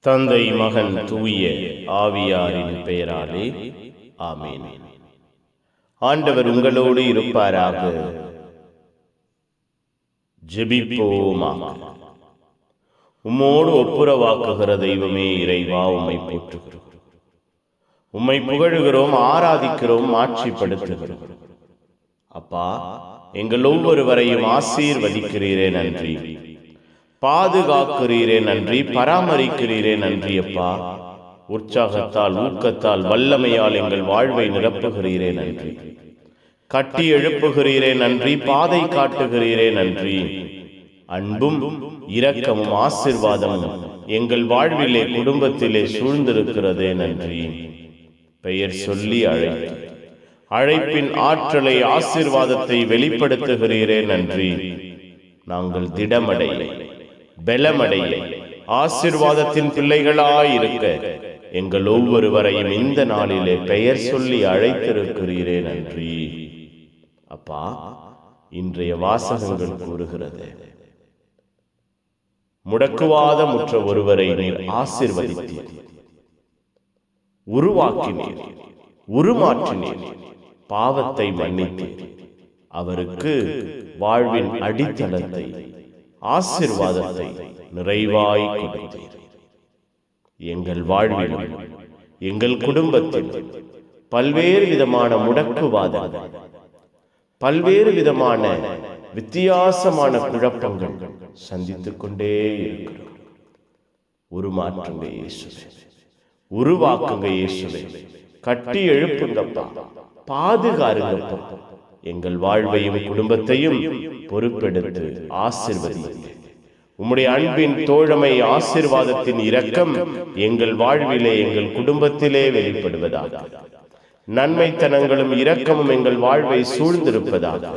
தந்தை மகன் தூய ஆவியாரின் பெயராலே. ஆமீன். ஆண்டவர் உங்களோடு இருப்பாராக. ஜெபிப்போமாக உம்மோடு ஒப்புரவாக்குகிற தெய்வமே இறைவா உம்மை போற்றுகிறோம். உம்மை புகழுகிறோம் ஆராதிக்கிறோம் ஆட்சிப்படுத்துகிறோம். அப்பா எங்கள் ஒவ்வொருவரையும் ஆசீர்வதிக்கிறீரே நன்றி. பாதுகாக்கிறீரே நன்றி பராமரிக்கிறீரே நன்றி அப்பா. உற்சாகத்தால் ஊக்கத்தால் வல்லமையால் எங்கள் வாழ்வை நிரப்புகிறீரே நன்றி. கட்டி எழுப்புகிறீரே நன்றி பாதை காட்டுகிறீரே நன்றி. அன்பும் இரக்கமும் ஆசிர்வாதமும் எங்கள் வாழ்விலே குடும்பத்திலே சூழ்ந்திருக்கிறதே நன்றி. பெயர் சொல்லி அழைத்து அழைப்பின் ஆற்றலை ஆசிர்வாதத்தை வெளிப்படுத்துகிறீரே நன்றி. நாங்கள் திடமடையில்லை பலமடைய ஆசிர்வாதத்தின் பிள்ளைகளாயிருக்க. எங்கள் ஒவ்வொருவரையும் இந்த நாளிலே பெயர் சொல்லி அழைத்திருக்கிறீரே நன்றி. அப்பா இன்றைய வாசகங்கள் கூறுகிறது. முடக்குவாத முற்ற ஒருவரை நீர் ஆசிர்வதித்தீர். உருவாக்கினீர் உருமாற்றினீர் பாவத்தை மன்னித்தீர். அவருக்கு வாழ்வின் அடித்தளத்தை ஆசிர்வாதத்தை நிறைவாய் கொடுத்தீர். எங்கள் வாழ்விலும் எங்கள் குடும்பத்தில் பல்வேறு விதமான முடக்குவாதங்கள் பல்வேறு விதமான வித்தியாசமான குழப்பங்கள் சந்தித்துக் கொண்டே இருக்கிறோம். உருமாற்றுங்க இயேசுவே உருவாக்குங்க இயேசுவே. கட்டி எழுப்புங்கப்பா பாதுகாருங்கப்பா. எங்கள் வாழ்வையும் குடும்பத்தையும் பொறுப்பெடுத்து ஆசிர்வதியுங்கள். உம்முடைய அன்பின் தோழமை ஆசிர்வாதத்தின் இரக்கம் எங்கள் வாழ்விலே எங்கள் குடும்பத்திலே வெளிப்படுவதாக. நன்மைத்தனங்களும் இரக்கமும் எங்கள் வாழ்வை சூழ்ந்திருப்பதாக.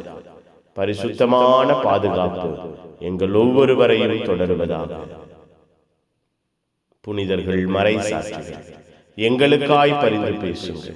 பரிசுத்தமான பாதுகாப்பு எங்கள் ஒவ்வொருவரையும் தொடருவதாக. புனிதர்கள் மறை சாட்சிகள் எங்களுக்காய் பரிந்து பேசுங்கள்.